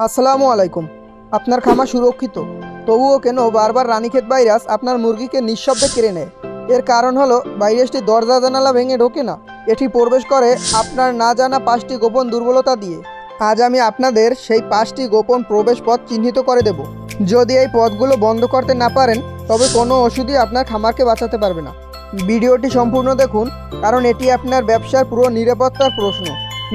আসসালামু আলাইকুম। আপনার খামার সুরক্ষিত। তবুও কেন বারবার রানীক্ষেত ভাইরাস আপনার মুরগিকে নিঃশব্দে কেড়ে নেয়? এর কারণ হলো, ভাইরাসটি দরজা জানালা ভেঙে ঢোকে না। এটি প্রবেশ করে আপনার না জানা পাঁচটি গোপন দুর্বলতা দিয়ে। আজ আমি আপনাদের সেই পাঁচটি গোপন প্রবেশ পথ চিহ্নিত করে দেব। যদি এই পথগুলো বন্ধ করতে না পারেন, তবে কোনো ওষুধই আপনার খামারকে বাঁচাতে পারবে না। ভিডিওটি সম্পূর্ণ দেখুন, কারণ এটি আপনার ব্যবসার পুরো নিরাপত্তার প্রশ্ন।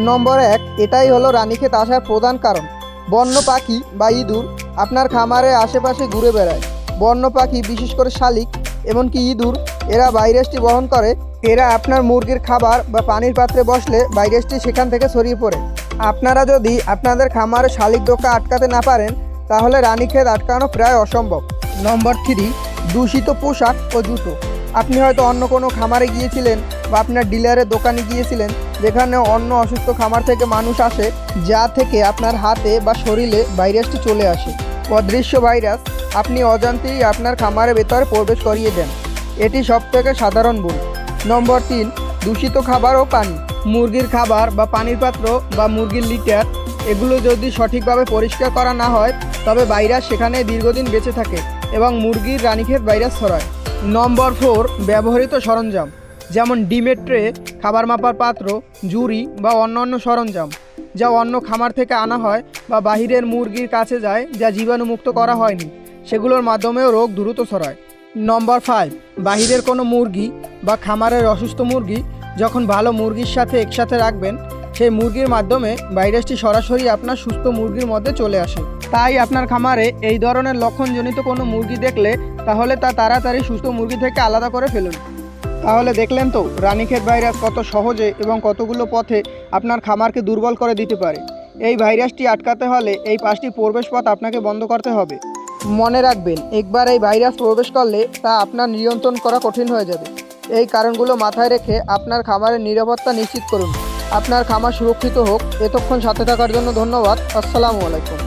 নম্বর এক, এটাই হলো রানীক্ষেত আসার প্রধান কারণ। বন্য পাখি বা ইঁদুর আপনার খামারে আশেপাশে ঘুরে বেড়ায়। বন্য পাখি, বিশেষ করে শালিক, এমনকি ইঁদুর, এরা ভাইরাসটি বহন করে। এরা আপনার মুরগির খাবার বা পানির পাত্রে বসলে ভাইরাসটি সেখান থেকে ছড়িয়ে পড়ে। আপনারা যদি আপনাদের খামারে শালিক ডোকা আটকাতে না পারেন, তাহলে রানীক্ষেত আটকানো প্রায় অসম্ভব। নম্বর থ্রি, দূষিত পোশাক ও জুতো। আপনি হয়তো অন্য কোনো খামারে গিয়েছিলেন বা আপনার ডিলারের দোকানে গিয়েছিলেন, যেখানে অন্য অসুস্থ খামার থেকে মানুষ আসে, যা থেকে আপনার হাতে বা শরীরে ভাইরাসটি চলে আসে। অদৃশ্য ভাইরাস, আপনি অজান্তেই আপনার খামারের ভেতরে প্রবেশ করিয়ে দেন। এটি সবথেকে সাধারণ ভুল। নম্বর তিন, দূষিত খাবার ও পানি। মুরগির খাবার বা পানির পাত্র বা মুরগির লিটার, এগুলো যদি সঠিকভাবে পরিষ্কার করা না হয়, তবে ভাইরাস সেখানে দীর্ঘদিন বেঁচে থাকে এবং মুরগির রানীক্ষেত ভাইরাস ছড়ায়। নম্বর ফোর, ব্যবহৃত সরঞ্জাম। যেমন ডিমের ট্রে খাবার মাপার পাত্র, জুড়ি বা অন্যান্য সরঞ্জাম, যা অন্য খামার থেকে আনা হয় বা বাহিরের মুরগির কাছে যায় যা জীবাণুমুক্ত করা হয়নি। সেগুলোর মাধ্যমেও রোগ দ্রুত ছড়ায়। নম্বর ফাইভ, বাহিরের কোনো মুরগি বা খামারের অসুস্থ মুরগি যখন ভালো মুরগির সাথে একসাথে রাখবেন, সেই মুরগির মাধ্যমে ভাইরাসটি সরাসরি আপনার সুস্থ মুরগির মধ্যে চলে আসে। তাই আপনার খামারে এই ধরনের লক্ষণজনিত কোনো মুরগি দেখলে তাহলে তা তাড়াতাড়ি সুস্থ মুরগি থেকে আলাদা করে ফেলুন। তাহলে দেখলেন তো, রানীক্ষেত ভাইরাস কত সহজে এবং কতগুলো পথে আপনার খামারকে দুর্বল করে দিতে পারে। এই ভাইরাসটি আটকাতে হলে এই পাঁচটি প্রবেশ পথ আপনাকে বন্ধ করতে হবে। মনে রাখবেন, একবার এই ভাইরাস প্রবেশ করলে তা আপনার নিয়ন্ত্রণ করা কঠিন হয়ে যাবে। এই কারণগুলো মাথায় রেখে আপনার খামারের নিরাপত্তা নিশ্চিত করুন। আপনার খামার সুরক্ষিত হোক। এতক্ষণ সাথে থাকার জন্য ধন্যবাদ। আসসালামু আলাইকুম।